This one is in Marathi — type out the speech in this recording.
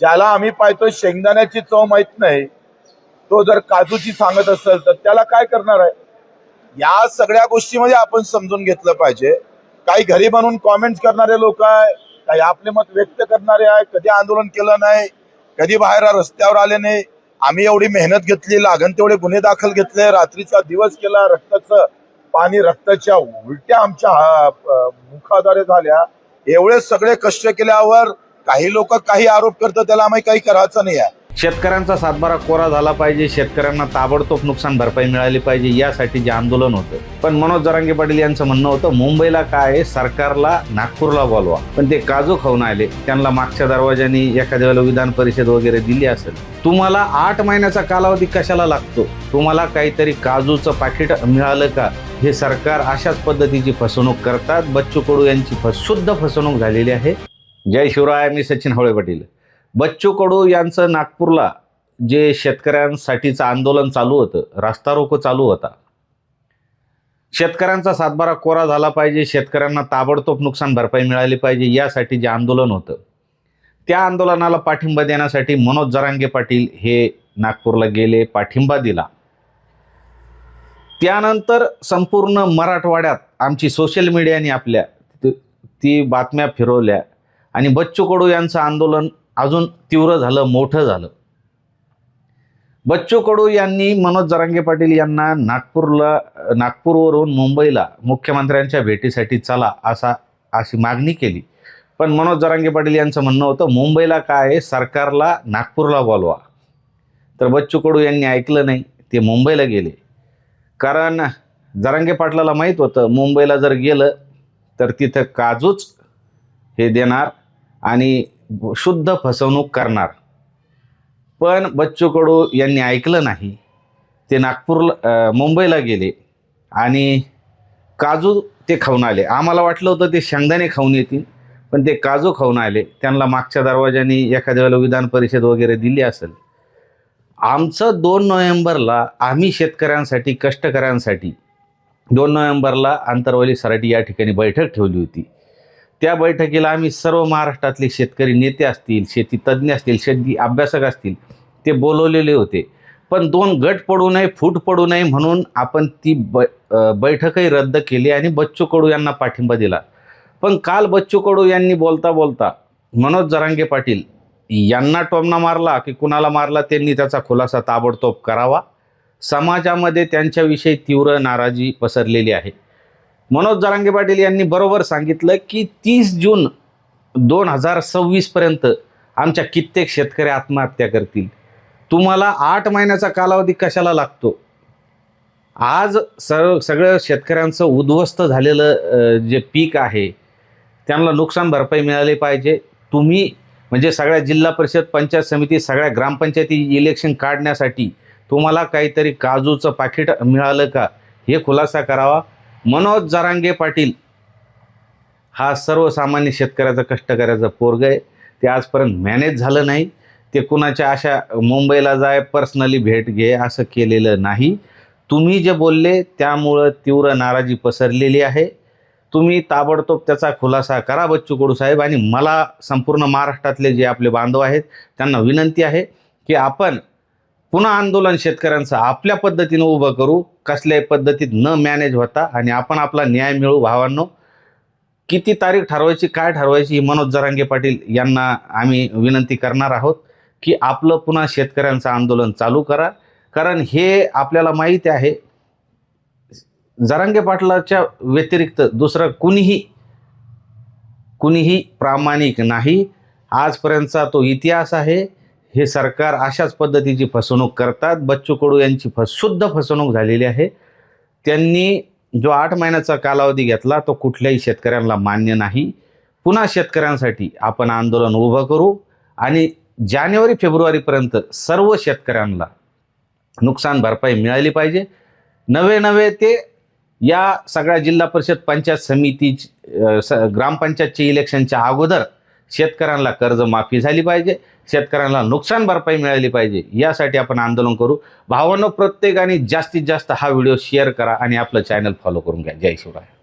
ज्याला आम्ही पाहतो शेंगदाण्याची चव माहीत नाही तो जर काजूची सांगत असेल तर त्याला काय करणार आहे? या सगळ्या गोष्टीमध्ये आपण समजून घेतलं पाहिजे. काही घरी बनवून कॉमेंट करणारे लोक आहे काही आपले मत व्यक्त करणारे आहे कधी आंदोलन केलं नाही कधी बाहेर रस्त्यावर आले नाही. आम्ही एवढी मेहनत घेतली लागण तेवढे गुन्हे दाखल घेतले रात्रीचा दिवस केला रक्ताचं पाणी रक्ताच्या उलट्या आमच्या मुखाद्वारे झाल्या. एवढे सगळे कष्ट केल्यावर काही लोक काही आरोप करतात त्याला आम्ही काही करायचं नाही आहे. शेतकऱ्यांचा सातबारा कोरा झाला पाहिजे शेतकऱ्यांना ताबडतोब नुकसान भरपाई मिळाली पाहिजे यासाठी जे आंदोलन होतं. पण मनोज जरांगे पाटील यांचं म्हणणं होतं मुंबईला काय आहे, सरकारला नागपूरला बोलवा. पण ते काजू खाऊन आले. त्यांना मागच्या दरवाजाने एखाद्या वेळेला विधान परिषद वगैरे दिली असेल. तुम्हाला आठ महिन्याचा कालावधी कशाला लागतो? तुम्हाला काहीतरी काजूचं पाकिट मिळालं का? हे सरकार अशाच पद्धतीची फसवणूक करतात. बच्चू कडू यांची फस शुद्ध फसवणूक झालेली आहे. जय शिवराय मी सचिन हवळे पाटील. बच्चू कडू यांचं नागपूरला जे शेतकऱ्यांसाठीचं आंदोलन चालू होतं रास्ता रोको चालू होता. शेतकऱ्यांचा सातबारा कोरा झाला पाहिजे शेतकऱ्यांना ताबडतोब नुकसान भरपाई मिळाली पाहिजे यासाठी जे आंदोलन होतं. त्या आंदोलनाला पाठिंबा देण्यासाठी मनोज जरांगे पाटील हे नागपूरला गेले पाठिंबा दिला. त्यानंतर संपूर्ण मराठवाड्यात आमची सोशल मीडियाने आपल्या ती- ती बातम्या फिरवल्या. आणि बच्चू कडू यांचं आंदोलन अजून तीव्र झालं मोठं झालं. बच्चू कडू यांनी मनोज जरांगे पाटील यांना नागपूरला नागपूरवरून मुंबईला मुख्यमंत्र्यांच्या भेटीसाठी चला असा अशी मागणी केली. पण मनोज जरांगे पाटील यांचं म्हणणं होतं मुंबईला काय आहे, सरकारला नागपूरला बोलवा. तर बच्चू कडू यांनी ऐकलं नाही ते मुंबईला गेले. कारण जरांगे पाटलाला माहीत होतं मुंबईला जर गेलं तर तिथं काजूच हे देणार आणि शुद्ध फसवणूक करणार. पण बच्चू कडू यांनी ऐकलं नाही. ते नागपूरला मुंबईला गेले आणि काजू ते खाऊन आले. आम्हाला वाटलं होतं ते शेंगदाणे खाऊन येतील पण ते काजू खाऊन आले. त्यांना मागच्या दरवाजाने एखाद्या वेळेला विधान परिषद वगैरे दिली असेल. आमचं दोन नोव्हेंबरला आम्ही शेतकऱ्यांसाठी कष्टकऱ्यांसाठी दोन नोव्हेंबरला आंतरवली सराटी या ठिकाणी बैठक ठेवली होती. त्या बैठकीला आम्ही सर्व महाराष्ट्रातले शेतकरी नेते असतील शेती तज्ज्ञ असतील शेती अभ्यासक असतील ते बोलवलेले होते. पण दोन गट पडू नये फूट पडू नये म्हणून आपण ती ब बैठकही रद्द केली आणि बच्चू कडू यांना पाठिंबा दिला. पण काल बच्चू कडू यांनी बोलता बोलता मनोज जरांगे पाटील यांना टोमना मारला की कुणाला मारला त्यांनी त्याचा खुलासा ताबडतोब करावा. समाजामध्ये त्यांच्याविषयी तीव्र नाराजी पसरलेली आहे. मनोज जरांगे पाटील यांनी बरोबर सांगितलं की तीस जून दोन हजार सव्वीसपर्यंत आमच्या कित्येक शेतकरी आत्महत्या करतील. तुम्हाला आठ महिन्याचा कालावधी कशाला लागतो? आज सर्व सगळं शेतकऱ्यांचं उद्ध्वस्त झालेलं जे पीक आहे त्यांना नुकसान भरपाई मिळाली पाहिजे. तुम्ही म्हणजे सगळ्या जिल्हा परिषद पंचायत समिती सगळ्या ग्रामपंचायती इलेक्शन काढण्यासाठी तुम्हाला काहीतरी काजूचं पाकिट मिळालं का? हे खुलासा करावा. मनोज जरांगे पाटील हा सर्वसामान्य शेतकऱ्याचा कष्टकऱ्याचा पोरग आहे. ते आजपर्यंत मॅनेज झालं नाही. ते कुणाच्या अशा मुंबईला जाय पर्सनली भेट घे असं केलेलं नाही. तुम्ही जे बोलले त्यामुळं तीव्र नाराजी पसरलेली आहे. तुम्ही ताबडतोब त्याचा खुलासा करा बच्चू कडू साहेब आणि मला संपूर्ण महाराष्ट्रातले जे आपले बांधव आहेत त्यांना विनंती आहे की आपण पुन्हा आंदोलन शेतकऱ्यांचं आपल्या पद्धतीनं उभं करू कसल्याही पद्धतीत न मॅनेज होता आणि आपण आपला न्याय मिळू भावांनो. किती तारीख ठरवायची काय ठरवायची ही मनोज जरांगे पाटील यांना आम्ही विनंती करणार आहोत की आपलं पुन्हा शेतकऱ्यांचं आंदोलन चालू करा. कारण हे आपल्याला माहीत आहे जरांगे पाटलाच्या व्यतिरिक्त दुसरं कुणीही कुणीही प्रामाणिक नाही. आजपर्यंतचा तो इतिहास आहे. हे सरकार अशाच पद्धतीची फसवणूक करतात. बच्चू कडू यांची फस शुद्ध फसवणूक झालेली आहे. त्यांनी जो आठ महिन्याचा कालावधी घेतला तो कुठल्याही शेतकऱ्यांना मान्य नाही. पुन्हा शेतकऱ्यांसाठी आपण आंदोलन उभं करू आणि जानेवारी फेब्रुवारीपर्यंत सर्व शेतकऱ्यांना नुकसान भरपाई मिळाली पाहिजे. नवे नवे ते या सगळ्या जिल्हा परिषद पंचायत समिती स ग्रामपंचायतच्या इलेक्शनच्या अगोदर शेतकऱ्यांना कर्जमाफी झाली पाहिजे शेतकऱ्यांना नुकसान भरपाई मिळाली पाहिजे यासाठी आपण आंदोलन करू. भावानं प्रत्येकाने जास्तीत जास्त हा व्हिडिओ शेअर करा आणि आपलं चॅनल फॉलो करून घ्या. जय शिवराय.